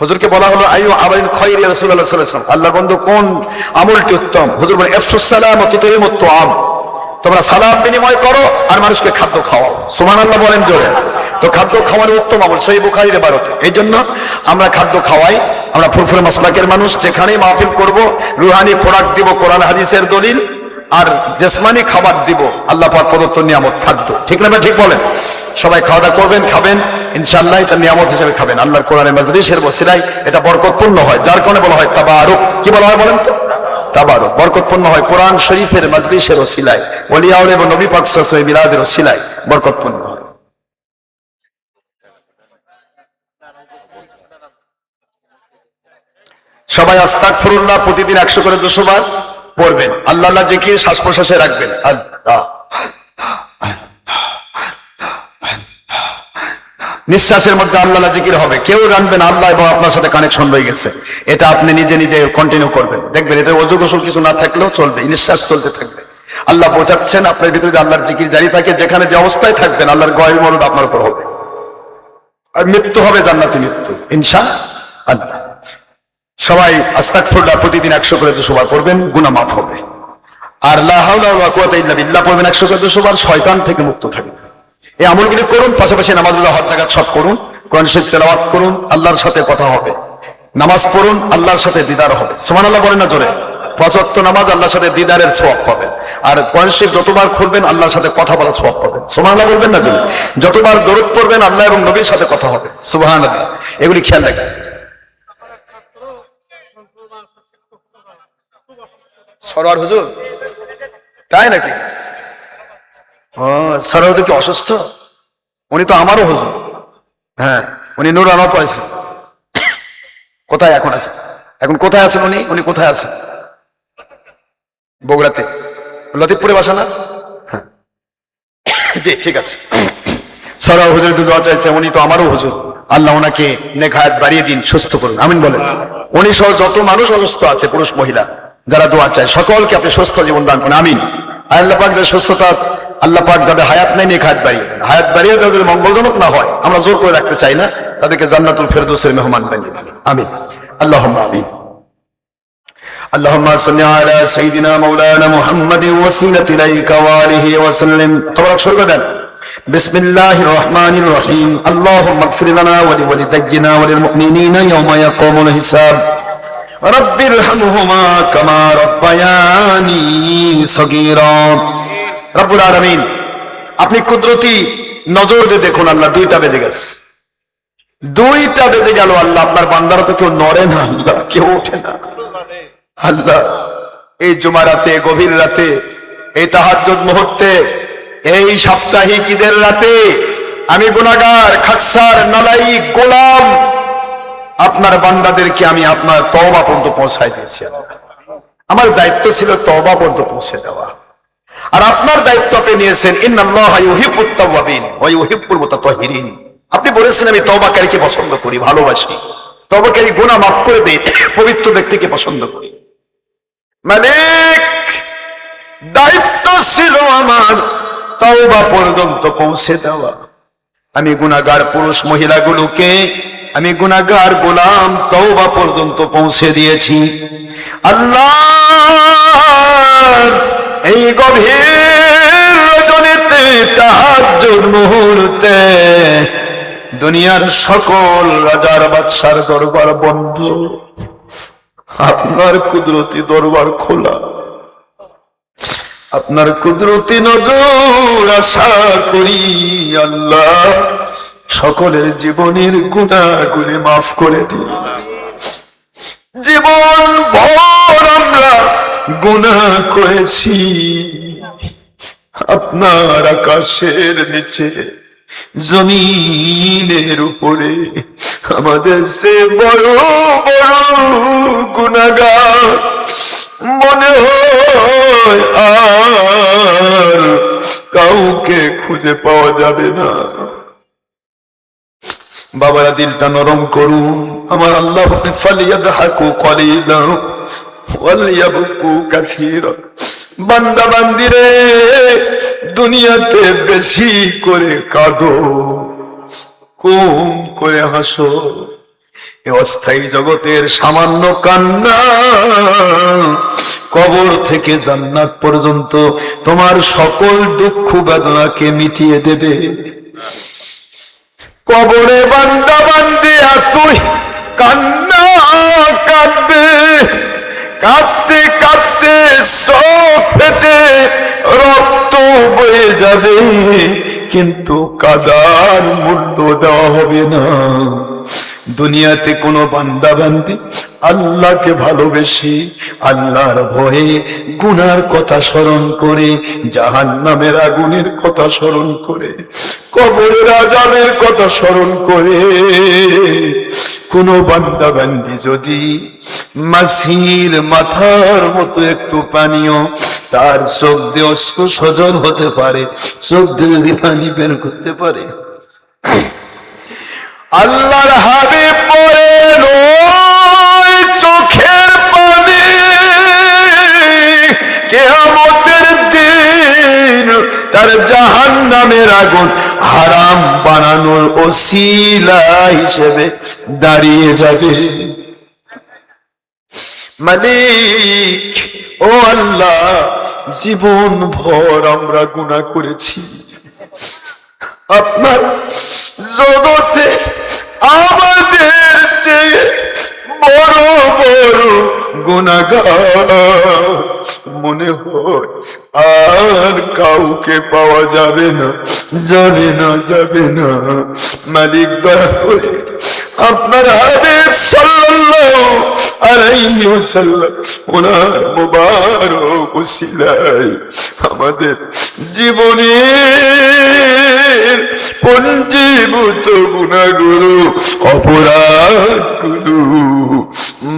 হুজুরকে বলা হলো, আইয়ু আবাইন খয়রি রাসূলুল্লাহ সাল্লাল্লাহু আলাইহি আল্লাহর বন্ধু, কোন আমলটি উত্তম? হুজুর বলেন আফসুস সালাম তুতিমুত তুআম তোমরা সালাম বিনিময় করো আর মানুষকে খাদ্য খাওয়াও। সুবহানাল্লাহ বলেন জোরে। তো খাদ্য খাওয়ানোর উত্তম আমল সহিহ বুখারীর ইবারতে এই জন্য আমরা খাদ্য খাওয়াই, আমরা ফুরফুরে মাসলাকের মানুষ, যেখানেই মাহফিল করব, রুহানি খোরাক দিব, কোরআন হাদিসের দলিল, আর জেসমানি খাবার দিব, আল্লাহ পাক প্রদত্ত নিয়ামত খাদ্য। ঠিক না ঠিক বলেন? সবাই খাওয়া দাওয়া করবেন, খাবেন। ইনশাআল্লাহ এটা নিয়ামত হিসেবে খাবেন। আল্লাহর কোরআনে মাজলিসের বসিলাই এটা বরকতপূর্ণ হয়। যার কারণে বলা হয় তাবারুক। কি বলা হয় বলেন তো? তাবারুক। বরকতপূর্ণ হয় কোরআন শরীফের মাজলিসের ওসিলায়। ওলিয়াউল এবং নবী পাক সাল্লাল্লাহু মিলাদের ওসিলায় বরকতপূর্ণ হয়। সবাই আস্তাগফিরুল্লাহ প্রতিদিন একশো করে দুশো বার পড়বেন। আল্লাহ জিকির শ্বাস প্রশ্বাসে রাখবেন। আল্লাহ। নিঃশ্বাসের মধ্যে আল্লাহ জিকির হবে। কেউ জানবেন আল্লাহ এবং আপনার সাথে কানেকশন রয়ে গেছে। এটা আপনি নিজে নিজে কন্টিনিউ করবেন। দেখবেন এটা অজু গোসল কিছু না থাকলেও চলবে, নিঃশ্বাস চলতে থাকবে। আল্লাহ বোঝাচ্ছেন, আপনার ভিতরে আল্লাহর জিকির জারি থাকে, যেখানে যে অবস্থায় থাকবেন, আল্লাহর গয়ের মদত আপনার উপর হবে। আর মৃত্যু হবে জান্নাতি মৃত্যু, ইনশা আল্লাহ। সবাই আস্তাকফুল্লাহ প্রতিদিন একশো করে দুশো বার পড়বেন গুনা মাফ হবে। আর লা হাওলা ওয়া লা কুওয়াতা ইল্লা বিল্লাহ পড়বেন একশো করে দুশো বার, শয়তান থেকে মুক্ত থাকবে। এই আমলগুলি করুন, পাশাপাশি নামাজগুলো হজ জায়গা সব করুন, কোরআন শরীফ তেলাওয়াত করুন, আল্লাহর সাথে কথা হবে। নামাজ পড়ুন, আল্লাহর সাথে দিদার হবে। সুবহানাল্লাহ বলেন না জোরে? পাঁচ ওয়াক্ত নামাজ আল্লাহর সাথে দিদারের সওয়াব পাবেন। আর কোরআন শরীফ যতবার খুলবেন, আল্লাহর সাথে কথা বলার সওয়াব পাবেন। সুবহানাল্লাহ বলবেন না জোরে? যতবার দরুদ পড়বেন, আল্লাহ এবং নবীর সাথে কথা হবে। সুবহানাল্লাহ। এগুলি খেয়াল রাখবেন। সরোয়ার হুজুর? তাই নাকি? হুজুর কি অসুস্থ? উনি তো আমারও হুজুর। হ্যাঁ উনি নুর আনাত আছে কোথায় এখন আছে এখন কোথায় আছেন উনি? উনি কোথায় আছেন? বগুড়াতে। লতিফপুরে বাসা না? হ্যাঁ। জি, ঠিক আছে। সরোয়ার হুজুর দোয়া চাইছে, উনি তো আমারও হুজুর। আল্লাহ ওনাকে নেখায়াত বাড়িয়ে দিন, সুস্থ করুন। আমিন বলেন। উনি সহ যত মানুষ অসুস্থ আছে, পুরুষ, মহিলা, যারা দোয়া চায়, সকলকে আপনি সুস্থ জীবন দান করুন। আমিন। আল্লাহ পাক যাদের সুস্থতা আল্লাহ পাক যাদের হায়াত নেই নেখায়াত বাড়িয়ে দেন হায়াত বাড়িয়ে যাদের মঙ্গলজনক না হয় আমরা জোর করে রাখতে চাই না তাদেরকে জান্নাতুল ফেরদৌসের মেহমান বানিয়ে দেন আমিন আল্লাহ আমিন اللهم صل على سيدنا مولانا محمد وسيلة إليك وآله وسلم تبارك شكرا بسم الله الرحمن الرحيم اللهم اغفر لنا ولوالدينا وللمؤمنين يوم يقوم الحساب رب ارحمهما كما ربياني صغيرا রাব্বুল আলমিন, আপনি কুদরতি নজর দিয়ে দেখুন, আল্লাহ দুইটা বেজে গেছে। দুইটা বেজে গেল আল্লাহ, আপনার বান্দারা তো কেউ নড়ে না, আল্লাহ কেউ ওঠে না। আল্লাহ, এই জুমা রাতে, গভীর রাতে, এই তাহাজ্জুদ মুহূর্তে, এই সাপ্তাহিক ঈদের রাতে, আমি গুণাগার খাকসার, নালাই, গোলাম, আপনার বান্দাদেরকে আমি আপনার তওবা পর্যন্ত পৌঁছায় দিয়েছি। আমার দায়িত্ব ছিল তওবা পর্যন্ত পৌঁছে দেওয়া। আর আপনার দায়িত্ব আপনি নিয়েছেন আপনি বলেছেন, আমি তওবাকারীকে পছন্দ করি, ভালোবাসি। তওবাকারী গুনাহ মাফ করে দেই পবিত্র ব্যক্তিকে পছন্দ করি। মালিক, দায়িত্ব ছিল আমার তওবা পর্যন্ত পৌঁছে দেওয়া। আমি গুনাগার পুরুষ মহিলাগুলোকে, আমি গুনাগার গোলাম তওবা পর্যন্ত পৌঁছে দিয়েছি। আল্লাহ এই গভীর রজনীতে তাহাজ্জুদ মুহূর্তে দুনিয়ার সকল রাজার বাদশার দরবার বন্ধ। আপনার কুদরতি দরবার খোলা। আপনার কুদরতি নজর আশা করি আল্লাহ সকলের জীবনের গুণাগুলি মাফ করে দিন। জীবন ভর আমরা গুণা করেছি। আপনার আকাশের নিচে, জমিনের উপরে, আমাদের সে বড় বড় গুণাগার মনে আর কাউকে খুঁজে পাওয়া যাবে না। বাবারা, দিলটা নরম করুন। আমার আল্লাহ বলেন, ফালিয়াদহাকু কলিলা ওয়ালিয়াবকু কাসীরা বান্দা বান্দিরে, দুনিয়াতে বেশি করে কাঁদো কম করে হাসো। এ অস্থায়ী জগতের সামান্য কান্না, কবর থেকে জান্নাত পর্যন্ত তোমার সকল দুঃখ বেদনাকে মিটিয়ে দেবে। কবরে বান্দা বান্দিয়া তুই কান্না কাঁদবে। কাঁদতে কাঁদতে সব ফেটে, রক্ত বয়ে যাবে, কিন্তু কাদার মূল্য দেওয়া হবে না। দুনিয়াতে কোনো বান্দা বান্দি আল্লাহকে ভালোবেসে, আল্লাহর ভয়ে গুনার কথা স্মরণ করে জাহান নামের আগুনের কথা স্মরণ করে, কবরের আজাবের কথা স্মরণ করে। কোন বান্দা বান্দি যদি মাসির মাথার মতো একটু পানীয়, তার চোখ দিয়ে অস্ত্র সজল হতে পারে, চোখ দিয়ে যদি পানি বের করতে পারে। আল্লাহর হাবি তার জাহান নামের আগুন হারাম বানানোর ওসিলা হিসেবে দাঁড়িয়ে যাবে। মালিক, ও আল্লাহ, জীবন ভর আমরা গুণা করেছি। আপনার জগতে আমাদের চেয়ে বড় বড় গুণাগার। মনে হয় আর কাউকে পাওয়া যাবে না যাবে না যাবে না। মালিক দয়া করে আপনার হাবিব সাল্লাল্লাহু আলাইহি ওনার মুবারক ওসিলায় আমাদের জীবনের পঞ্জীভূত গুণাগুলো অপরাধগুলো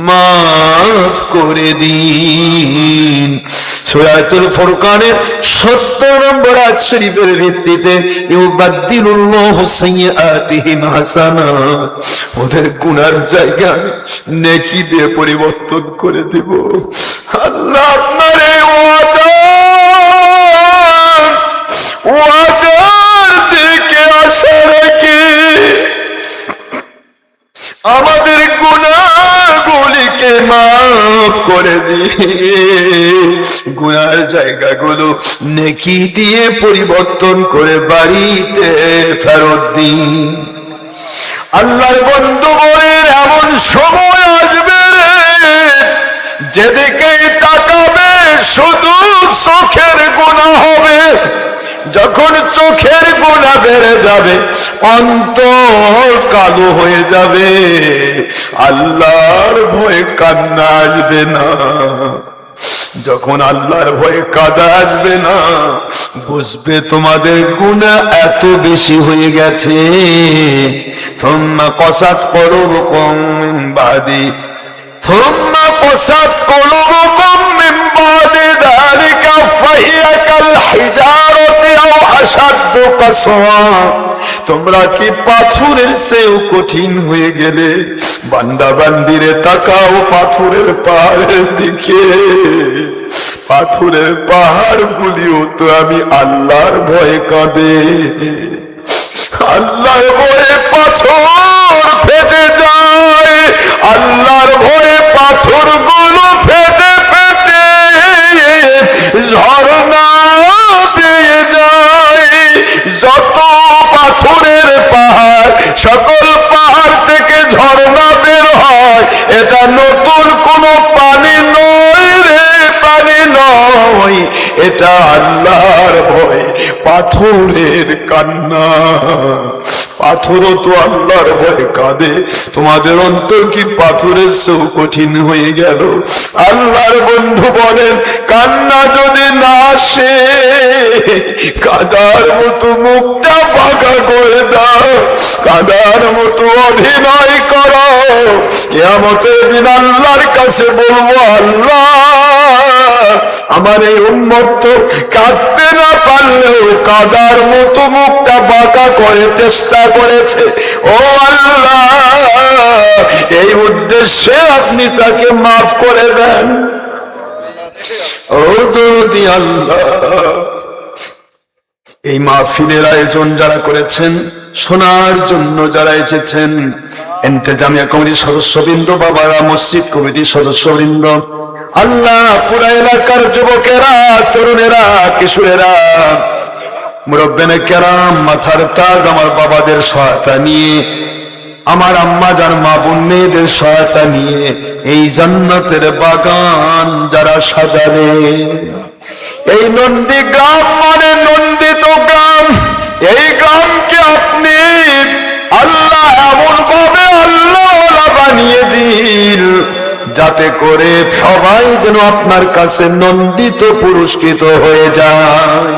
মাফ করে দিন। সত্তর নম্বর আজ শরীফের ভিত্তিতে ওদের জায়গা নেকি দিয়ে পরিবর্তন করে দেব। আল্লাহ আপনার এই আমাদের গুণাগুলিকে মাফ করে দিয়ে গুনার জায়গাগুলো নেকি দিয়ে পরিবর্তন করে বাড়িতে ফেরত দিন। আল্লাহর বন্ধু বলেন এমন সময় আসবে যেদিকে তাকাবে শুধু চোখের গুণা হবে। যখন চোখের গোনা বেড়ে যাবে অন্ত কালো হয়ে যাবে। আল্লাহর ভয়ে কান্না আসবে না। যখন আল্লাহর ভয়ে কাদা আসবে না, বুঝবে তোমাদের গুণা এত বেশি হয়ে গেছে। কসাত করব কম বাদে। থম্মা কসাত করব কম বাদে দাঁড়িয়ে কাল হিজা পারছ তোমরা কি পাথরের সেও কঠিন হয়ে গেলে? বান্দা বান্দিরে তাকাও পাথরের পাহাড়ের দিকে। পাথরের পাহাড় গুলিও তো আমি আল্লাহর ভয়ে কাঁদে। আল্লাহর ভয়ে পাথর ফেটে যায়। আল্লাহর ভয়ে পাথরগুলো ফেটে ফেটে। ঝড় সকল পাহাড় থেকে ঝর্ণা বের হয়। এটা নতুন কোন পানি নয় রে পানি নয়। এটা আল্লাহর ভয়, পাথরের কান্না। পাথরও তো আল্লাহর ভয়ে কাঁদে। তোমাদের অন্তর কি পাথরের সৌ কঠিন হয়ে গেল? আল্লাহর বন্ধু বলেন, কান্না যদি না আসে, কাদার মতো মুখটা পাকা করে দাও। কাদার মতো অভিনয় করো। কেয়ামতের দিন আল্লাহর কাছে বলব, আল্লাহ আমার এই উন্মত্ত কাঁদতে না পারলেও কাদার মতো মুখটা বাঁকা করে চেষ্টা করেছে। ও আল্লাহ, এই উদ্দেশ্যে আপনি তাকে মাফ করে দেন। এই মাহফিলের আয়োজন যারা করেছেন, শোনার জন্য যারা এসেছেন ইন্তেজামিয়া কমিটির সদস্যবৃন্দ, বাবারা, মসজিদ কমিটির সদস্যবৃন্দ আল্লাহ পুরা এলাকার যুবকেরা, তরুণেরা, কিশোরেরা, মুরব্বেনে কেরাম, মাথার তাজ আমার বাবাদের সহায়তা নিয়ে, আমার আম্মা যার মা বোন মেয়েদের সহায়তা নিয়ে এই জান্নাতের বাগান যারা সাজাবে এই নন্দী গ্রাম মানে নন্দিত গ্রাম। এই গ্রামকে আপনি আল্লাহ এমন ভাবে আল্লাহ বানিয়ে দিন যাতে করে সবাই যেন আপনার কাছে নন্দিত পুরস্কৃত হয়ে যায়।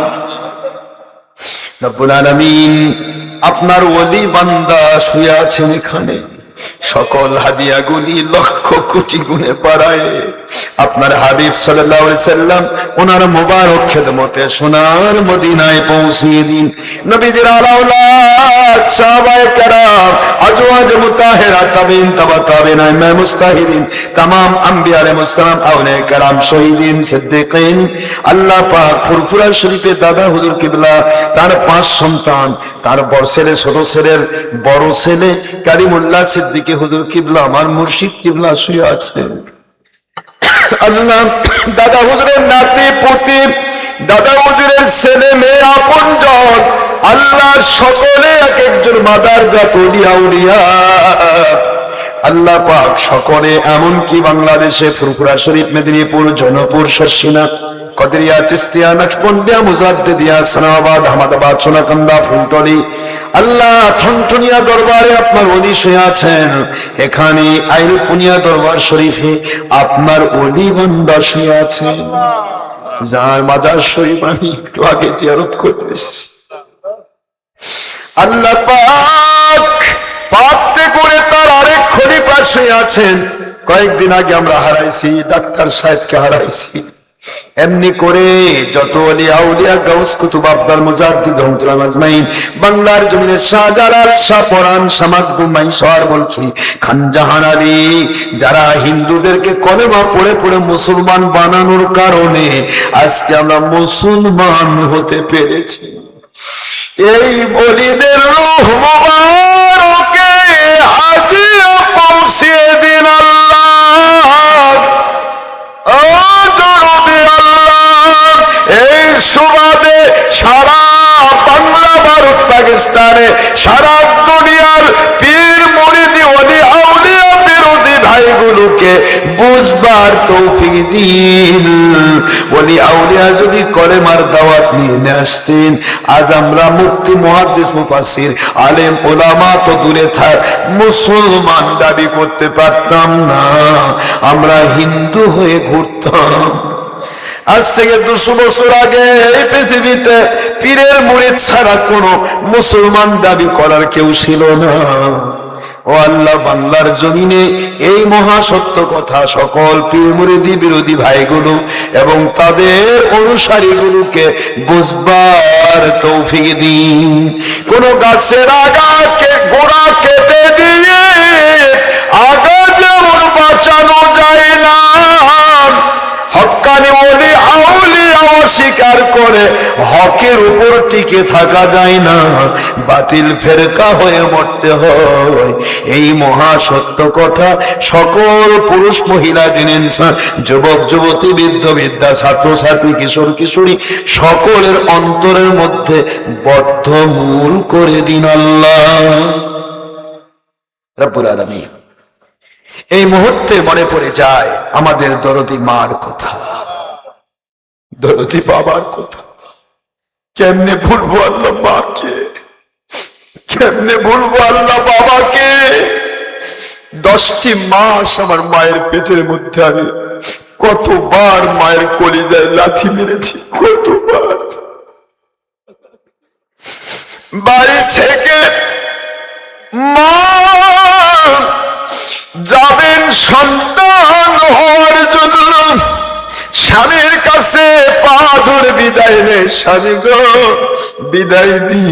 আপনার ওলি বান্দা শুয়ে আছেন এখানে। সকল হাদিয়াগুলি লক্ষ কোটি গুণে পাড়ায় আপনার হাবিব সাল্লাম, ওনার মোবারক খেদমতে সোনার মদিনায় পৌঁছিয়ে দিন। নবীদের তার পাঁচ সন্তান, তার বড় কিবলা, আমার মুর্শিদ কিবলা শুয়ে আছে। আল্লাহ, দাদা হুজুরের নাতি, পুতি, দাদা হুজুরের ছেলে, মেয়ে আপন জন আল্লাহ সকলে এক একজন মাদার জাত, উলিয়া আল্লাহ পাক সকলে, এমনকি বাংলাদেশে ফুরফুরা শরীফ, মেদিনীপুর জনপুর শর্ষিনা, কদরিয়া, চিস্তিয়া নকশবন্দিয়া মুজাদ্দিদিয়া সানাবাদ আহমদাবাদ সোনাকান্দা, ফুলতলি আল্লাহ ঠনঠনিয়া দরবারে আপনার অলি শুয়ে আছেন। এখানে আইল পুনিয়া দরবার শরীফে আপনার অলি বান্দা শুয়ে আছেন যার মাজার শরীফ আমি একটু আগে জিয়ারত করতে এসেছি। আল্লাহ পাক পাকতে করে তার আরেক খলিফা শুয়ে আছেন। কয়েকদিন আগে আমরা হারাইছি, ডাক্তার সাহেবকে হারাইছি। এমনি করে যত অলিয়া উলিয়া গাউস কুতুব আব্দাল মুজাদ্দিদ রহমতুল্লাহ আজমাইন, বাংলার জমিনে শাহজালাল শাহ পরান সামাদ্দু মাইসর বলছি খান জাহান আলী, যারা হিন্দুদেরকে কলেমা পড়ে পড়ে মুসলমান বানানোর কারণে আজকে আমরা মুসলমান হতে পেরেছি। এই বলিদের রূহ মুবারকে হাদিয়া পৌঁছিয়ে দিন পাকিস্তানে সারা দুনিয়ার পীর, মুরিদি অলি আউলিয়া, বিরোধী ভাইগুলোকে বুঝবার তৌফিক দিন। বলি আউলিয়া যদি কলেমার দাওয়াত নিয়ে নিয়ে আসতেন, আজ আমরা মুক্তি মহাদ্দেশ মুফাসির আলেম, ওলামা তো দূরে থাক, মুসলমান দাবি করতে পারতাম না। আমরা হিন্দু হয়ে ঘুরতাম। আজ থেকে দুশো বছর আগে এই পৃথিবীতে পীরের মুড়ি ছাড়া কোনো মুসলমান দাবি করার কেউ ছিল না। ও আল্লাহ বাংলার জমিনে এই মহা সত্য কথা সকল পীর মুরিদি বিরোধী ভাইগুলো এবং তাদের অনুসারীগুলোকে বুঝবার তৌফিক দিন। কোন গাছের আগাকে গোড়া কেটে দিয়ে অস্বীকার করে হকের উপর টিকে থাকা যায় না। বাতিল ফেরকা হয়ে মরতে হয়। এই মহা কথা সকল পুরুষ মহিলা দিন যুবক, যুবতী, বৃদ্ধ বিদ্যা ছাত্র ছাত্রী কিশোর, কিশোরী সকলের অন্তরের মধ্যে বদ্ধ মূল করে দিন আল্লাহ। এই মুহূর্তে মনে পড়ে যায়, আমাদের দরদি মার কথা। দরদি বাবার কথা। কেমনে ভুলবো আল্লাহ মাকে? কেমনে ভুলবো আল্লাহ বাবাকে? দশটি মাস আমার মায়ের পেটের মধ্যে আমি কতবার মায়ের কলিজায় লাথি মেরেছি, কতবার। বাড়ি থেকে মা যাবেন সন্তান হওয়ার জন্য। স্বামীর কাছে পা ধরে বিদায় নেই স্বামী গো, বিদায় দি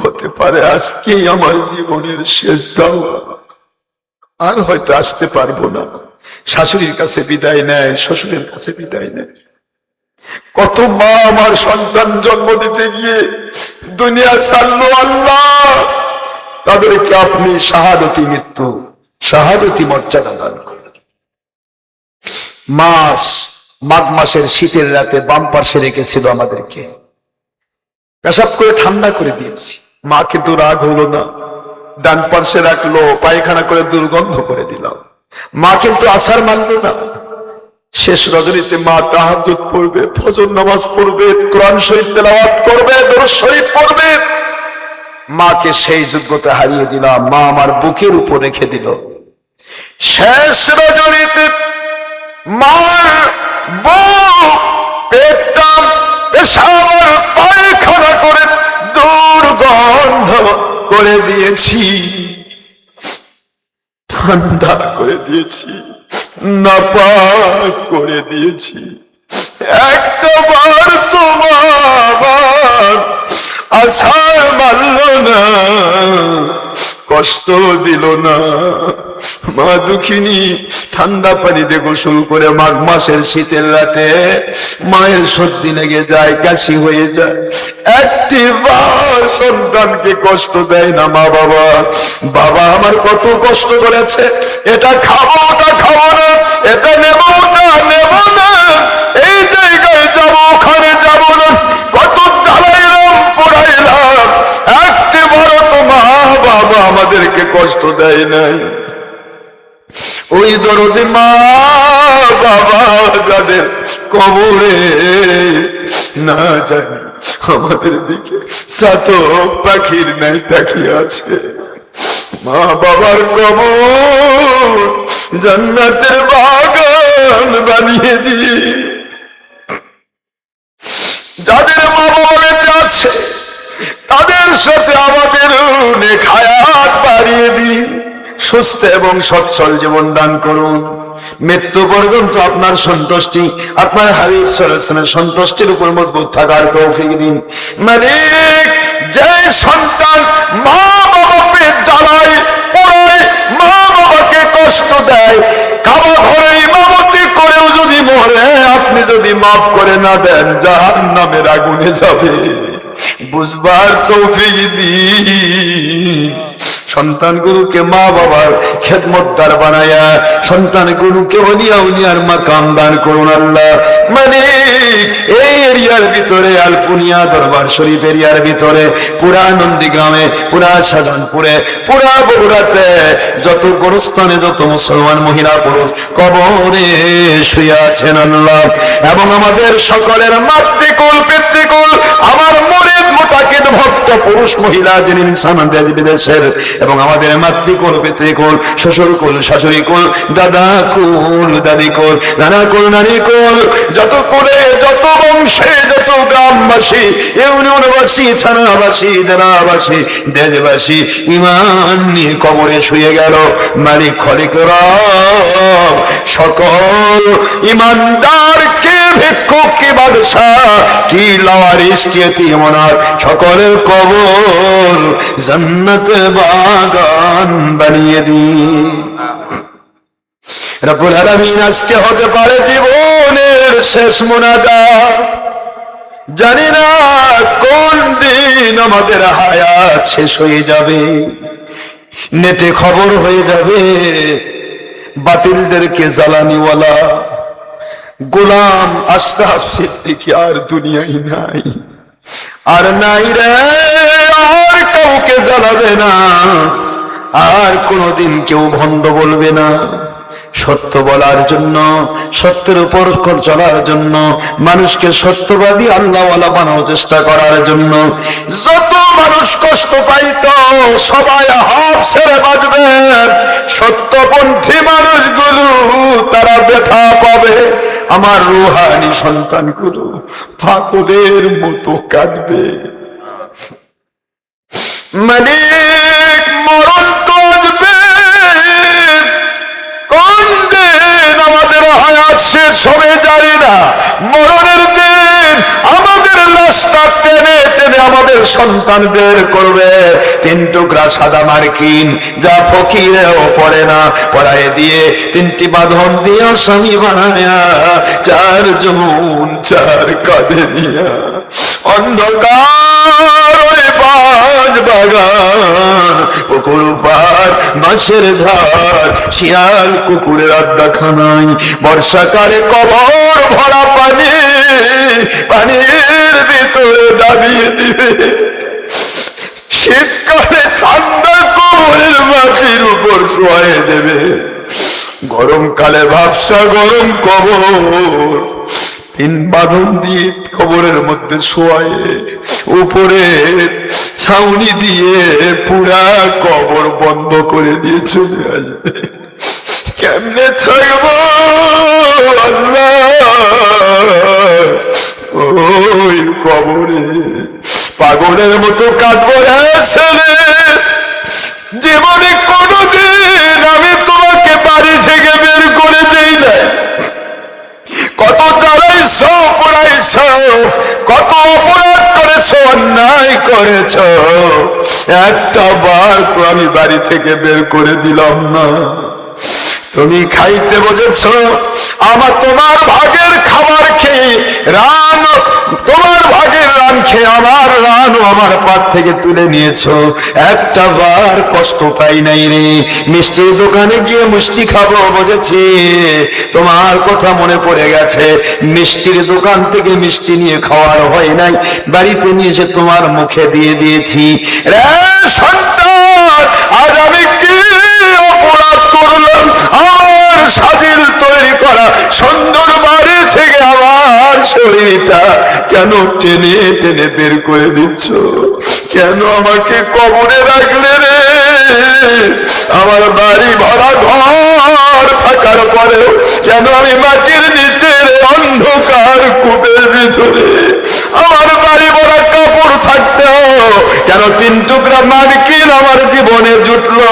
হতে পারে আজকেই আমার জীবনের শেষ যাওয়া আর হয়তো আসতে পারব না। শাশুড়ির কাছে বিদায় নেয়, শ্বশুরের কাছে বিদায় নেয়। কত মা আমার সন্তান জন্ম দিতে গিয়ে দুনিয়া ছাড়লো আল্লাহ। তাদেরকে আপনি শাহাদতি মৃত্যু, শাহাদতি মর্যাদা দান করেন। মাস মাঘ মাসের শীতের রাতে বাম পার্শ্বে রেখেছিল আমাদেরকে। পেশাব করে ঠান্ডা করে দিয়েছি। মা কিন্তু রাগ হলো না। ডান পার্শ্বে রাখল, পায়খানা করে দুর্গন্ধ করে দিলাম। মা কিন্তু আসার মানলো না। শেষ রজনীতে মা তাহাদুত পড়বে, ফজর নামাজ পড়বে, কোরআন শরীফ তেলাওয়াত করবে শরীফ পড়বে। মাকে সেই যোগ্যতা হারিয়ে দিলাম। মা আমার বুকের উপর রেখে দিল। শেষ রজনীতে মার বুক পেটটা পেশাবার পায়খানা করে দুর্গন্ধ করে দিয়েছি। ঠান্ডা করে দিয়েছি, নাপাক করে দিয়েছি। একটা বার তোমার আশার মানল না। কষ্ট দিল না। মা দুঃখিনী, ঠান্ডা পানিতে গোসল করে মাঘ মাসের শীতের রাতে মায়ের সর্দি লেগে যায়, কাশি হয়ে যায়। একটি বার সন্তানকে কষ্ট দেয় না মা বাবা। বাবা আমার কত কষ্ট করেছে। এটা খাব ওটা খাব না এটা নেব ওটা নেব না। এই জায়গায় আমাদেরকে কষ্ট দেয় নাই। ওই দরদি মা, বাবা যাদের কবরে না জানি আমাদের দিকে সাতক পাখির নাই তাকিয়ে আছে। মা, বাবার কবর জান্নাতের বাগান বানিয়ে দিয়ে যাদের তাদের সাথে আমাদের নেখায়াত বাড়িয়ে দিন। সুস্থ এবং সচ্ছল জীবন দান করুন। মৃত্যু পর্যন্ত আপনার সন্তুষ্টি, আপনার হাবিব সরেছেনের সন্তুষ্টির উপর মজবুত থাকার তৌফিক দিন। মানে যে সন্তান মা বাবা পেট জ্বালায়, পড়ায় মা বাবাকে কষ্ট দেয়, কাবা ঘরে ইমামতি করেও যদি মরে, আপনি যদি মাফ করে না দেন জাহান নামের আগুনে যাবে বুঝবার তৌফিক দিন। সন্তানগুলোকে মা বাবার খেদমতদার বানায়া, সন্তানগুলোকে অলিয়া উলিয়ার মাকাম দান করুন আল্লাহ। মানে এই এরিয়ার ভিতরে, আলপুনিয়া দরবার শরীফ এরিয়ার ভিতরে, পুরা নন্দীগ্রামে, পুরা পুরা বগুড়াতে যত গোরস্থানে যত মুসলমান মহিলা পুরুষ কবরে শুয়ে আছেন আল্লাহ। এবং আমাদের সকলের মাতৃকুল, পিতৃকুল, আমার মরিদ মোতাকিদ ভক্ত পুরুষ মহিলা যিনি নিশান দেশ বিদেশের এবং আমাদের মাতৃকুল, পিতৃকুল শ্বশুর কুল শাশুড়ি কুল দাদা কুল দাদি কুল নানা কুল নারী কুল যত কুলে, যত বংশে, যত গ্রামবাসী, ইউনিয়নবাসী, থানাবাসী, জেলাবাসী, দেশবাসী, ইমান নিয়ে কবরে শুয়ে গেল মালিক খলিক সকল ইমানদার কে ভিক্ষুক, কি বাদশাহ, কি লাওয়ারিস কি এতিমনার সকলের কবর জান্নাত বাগান বানিয়ে দিন। রব্বুল আলামিন আজকে হতে পারে জীবনের শেষ মোনাজাত। জানি না কোন দিন আমাদের হায়াত শেষ হয়ে যাবে। নেটে খবর হয়ে যাবে। বাতিলদেরকে জ্বালানিওয়ালা। গোলাম আশরাফ সিদ্দিকী আর দুনিয়ায় নাই। আর নাই রে। কাউকে জ্বালাবে না। আর কোনোদিন কেউ ভণ্ড বলবে না। সত্য বলার জন্য, সত্যের উপর চলার জন্য, মানুষকে সত্যবাদী আল্লাহওয়ালা বানানোর চেষ্টা করার জন্য। যত মানুষ কষ্ট পাইত, সবাই হাফ ছেড়ে বাঁচবে। সত্যপন্থী মানুষগুলো, তারা ব্যথা পাবে। আমার রুহানি সন্তানগুলো পাগলের মতো কাঁদবে। মালিক মরণ তো কোন দিন আমাদের হায়াত শেষ না। মরণের দিন আমাদের লাশটা টেনে টেনে আমাদের সন্তান বের করবে। তিন টুকরা সাদা মার্কিন, যা ফকিরেও পড়ে না। পড়ায় দিয়ে তিনটি বাঁধন দিয়ে স্বামী বানায়া, চার জন চার কাঁধে নিয়া। অন্ধকার মাছ বাগান, পুকুর পার বাঁশের ঝাড়, শিয়াল কুকুরের আড্ডা খানাই বর্ষাকালে কবর ভরা পানি, পানির ভিতরে দাবিয়ে দিবে। শীতকালে ঠান্ডা কবরের মাটির উপর শোয়ে দেবে। গরমকালে ভাবসা গরম কবর, তিন বাঁধন দিয়ে কবরের মধ্যে শোয়ে উপরে ছাউনি দিয়ে পুরা কবর বন্ধ করে দিয়ে চলে আসবে। কেমনে থাকব ওই কবরে পাগলের মতো কাঁদবো রে জীবনে কোনোদিন আমি তোমাকে বাড়ি থেকে বের করে দেই না কত জ্বালাইছ পড়াইছ কত অপরাধ করেছ, অন্যায় করেছ। একটা বার তো আমি বাড়ি থেকে বের করে দিলাম না। তুমি খাইতে বসেছ আমার তোমার ভাগের খাবার খেয়ে রান, তোমার ভাগের রান খেয়ে আমার রান আমার পাত থেকে তুলে নিয়েছো। একটা বার কষ্ট পাই নাই রে। মিষ্টির দোকানে গিয়ে মিষ্টি খাব বুঝেছি। তোমার কথা মনে পড়ে গেছে। মিষ্টির দোকান থেকে মিষ্টি নিয়ে খাওয়ার হয় নাই। বাড়িতে নিয়ে এসে তোমার মুখে দিয়ে দিয়েছি। রে সন্তান! সাজিল তৈরি করা সুন্দর বাড়ি থেকে আমার শরীরটা কেন টেনে টেনে বের করে দিচ্ছ? কেন আমাকে কবরে রাখলে রে? আমার বাড়ি ভরা ঘর থাকার পরেও কেন আমি মাটির নিচে অন্ধকার কূপের ভিতরে? আমার বাড়ি ভরা কাপড় থাকতেও কেন তিন টুকরা মার্কিন আমার জীবনে জুটলো?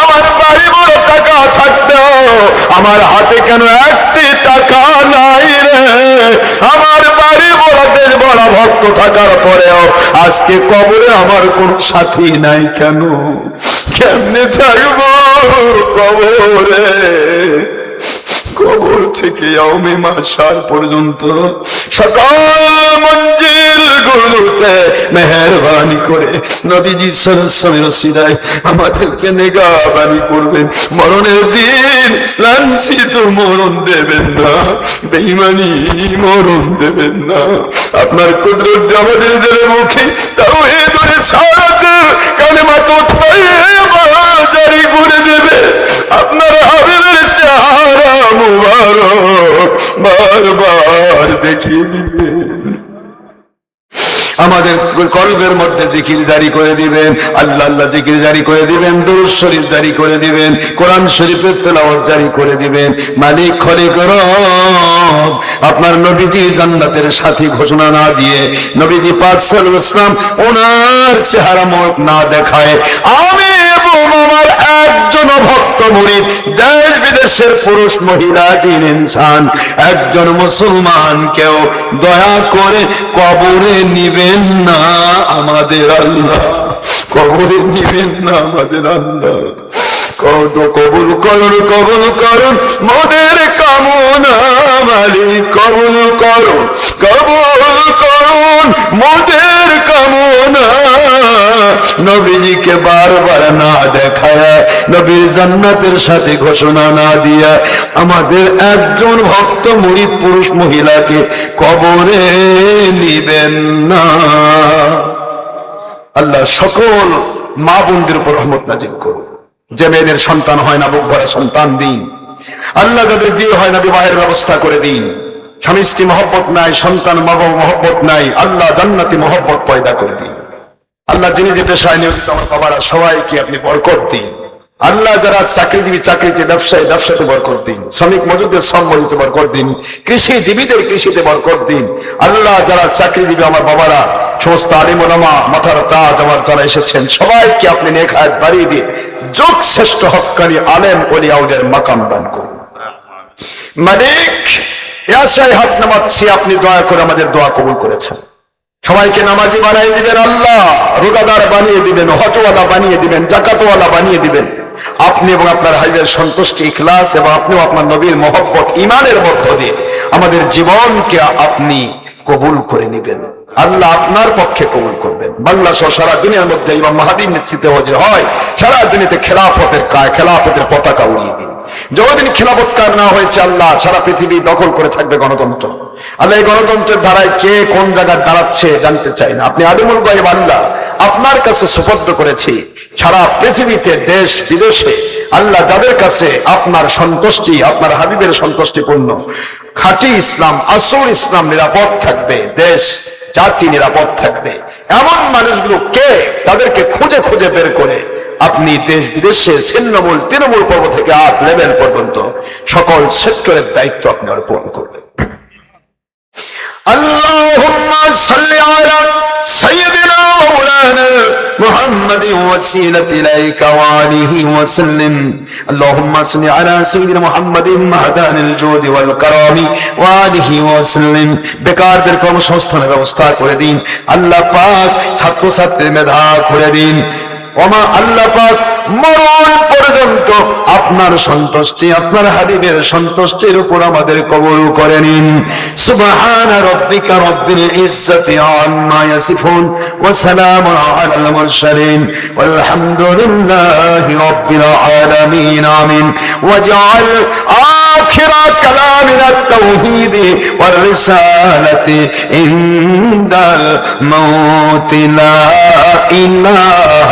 আমার বাড়ি বড় টাকা থাকতেও আমার হাতে কেন একটি টাকা নাই রে? আমার বাড়ি বড় দেশ বড় ভক্ত থাকার পরেও আজকে কবরে আমার কোন সাথী নাই কেন? কেমনে থাকব কবরে? কবর থেকে আওমে মাসার পর্যন্ত সকাল মঞ্জিল গুলোতে মেহরবানি করে নবীজি আমাদেরকে নেগাবানি করবেন। মরণের দিন লাঞ্ছিত মরণ দেবেন না বেইমানি মরণ দেবেন না। আপনার কুদরত আমাদের মুখে তাও কলবের মধ্যে জিকির জারি করে দিবেন, আল্লাহ আল্লাহ জিকির জারি করে দিবেন, দুরুদ শরীফ জারি করে দিবেন, কোরআন শরীফের তেলাওয়াত জারি করে দিবেন। মালিক, খলিক, রব, আপনার নবীজি জান্নাতের সাথী ঘোষণা না দিয়ে, নবীজি পাক আলাইহি ওয়াসাল্লাম ওনার চেহারা না দেখায়। আমি একজন ভক্ত মুরিদ, দেশ বিদেশের পুরুষ, মহিলা, জিন, ইনসান। একজন মুসলমান কেউ দয়া করে কবরে নিবেন না আমাদের আল্লাহ। কবরে নিবেন না আমাদের আল্লাহ। কত কবুল করুন কবুল করুন মোদের কামনা মালিক কবুল করুন কবুল করুন মোদের কামনা নবীজিকে বারবার না দেখায়, নবীর জান্নাতের সাথে ঘোষণা না দিয়া আমাদের একজন ভক্ত মুরিদ পুরুষ মহিলাকে কবরে নিবেন না। আল্লাহ সকল মা বোনদের উপর রহমত নাজিল করুন। যে মেয়েদের সন্তান হয় না বুক ভরে সন্তান দিন। আল্লাহ যাদের বিয়ে হয় না, বিবাহের ব্যবস্থা করে দিন। স্বামী স্ত্রী মহব্বত নাই সন্তান মা বাবা মহব্বত নাই, আল্লাহ জান্নাতি মহব্বত পয়দা করে দিন। আল্লাহ যিনি যে পেশায় নিয়োজিত, আমার বাবারা সবাইকে আপনি বরকত দিন। আল্লাহ যারা চাকরিজীবী, চাকরিতে ব্যবসায়ী, ব্যবসাতে বরকত দিন। শ্রমিক মজুরদের শ্রম মজুরিতে বরকত দিন। কৃষিজীবীদের কৃষিতে বরকত দিন। আল্লাহ যারা চাকরিজীবী, আমার বাবারা, সমস্ত আলিম ওলামা, মাথার তাজ আমার যারা এসেছেন, সবাইকে আপনি নেখায় বাড়িয়ে দিয়ে যোগ শ্রেষ্ঠ হকানি আলেম ওলিয়াউদের মাকাম দান করুন। মালিক, এ আশায় হাত নামাচ্ছি, আপনি দয়া করে আমাদের দোয়া কবুল করেছেন। সবাইকে নামাজি বানিয়ে দিবেন আল্লাহ, রোজাদার বানিয়ে দিবেন, হজওয়ালা বানিয়ে দিবেন, জাকাতওয়ালা বানিয়ে দিবেন। আপনি এবং আপনার হাইবের সন্তুষ্টি, ইখলাস এবং আপনিও আপনার নবীর মহব্বত ইমানের মধ্য দিয়ে আমাদের জীবনকে আপনি কবুল করে নিবেন। আল্লাহ আপনার পক্ষে কবুল করবেন। বাংলা সহ সারা দুনিয়ার মধ্যে ইমাম মাহাদির নেতৃত্বে হজে হয়, সারা দুনিয়াতে খেলাফতের কায় খেলাফতের পতাকা উড়িয়ে দিন। যতদিন খেলাফত কার না হয়েছে আল্লাহ, সারা পৃথিবী দখল করে থাকবে গণতন্ত্র। আল্লাহ এই গণতন্ত্রের ধারায় কে কোন জায়গায় দাঁড়াচ্ছে জানতে চাই না। আপনি আলিমুল গায়েব আল্লাহ আপনার কাছে সুপর্দ করেছি, সারা পৃথিবীতে, দেশ বিদেশে, আল্লাহ যাদের কাছে আপনার সন্তুষ্টি, আপনার হাবিবের সন্তুষ্টিপূর্ণ খাঁটি ইসলাম, আসল ইসলাম নিরাপদ থাকবে, দেশ, জাতি নিরাপদ থাকবে। এমন মানুষগুলো কে? তাদেরকে খুঁজে খুঁজে বের করে আপনি দেশ বিদেশে, ছিন্নমূল, তৃণমূল পর্ব থেকে আট লেভেল পর্যন্ত সকল সেক্টরের দায়িত্ব আপনি অর্পণ করবেন। اللهم صل على سيدنا مولانا محمد وسيلة إليك وآله وسلم اللهم صل على سيدنا محمد مهدان الجود والكرام وآله وسلم বেকারদের কর্মসংস্থানের ব্যবস্থা করে দিন আল্লাহ পাক ছাত্রছাত্রীর মেধা করে দিন ওমা আল্লাহ পাক মরণ পর্যন্ত আপনার সন্তুষ্টি আপনার হাবিবের সন্তুষ্টির উপর আমাদের কবুল করে নিন সুবহান রাব্বিকা রব্বিল ইজ্জাতি আম্মা ইয়াসিফুন ওয়া সালামুন আলাল মুরসালিন ওয়ালহামদুলিল্লাহি রাব্বিল আলামিন আমিন ওয়াজআল آخر كلامنا التوحيد والرسالة عند الموت لا إله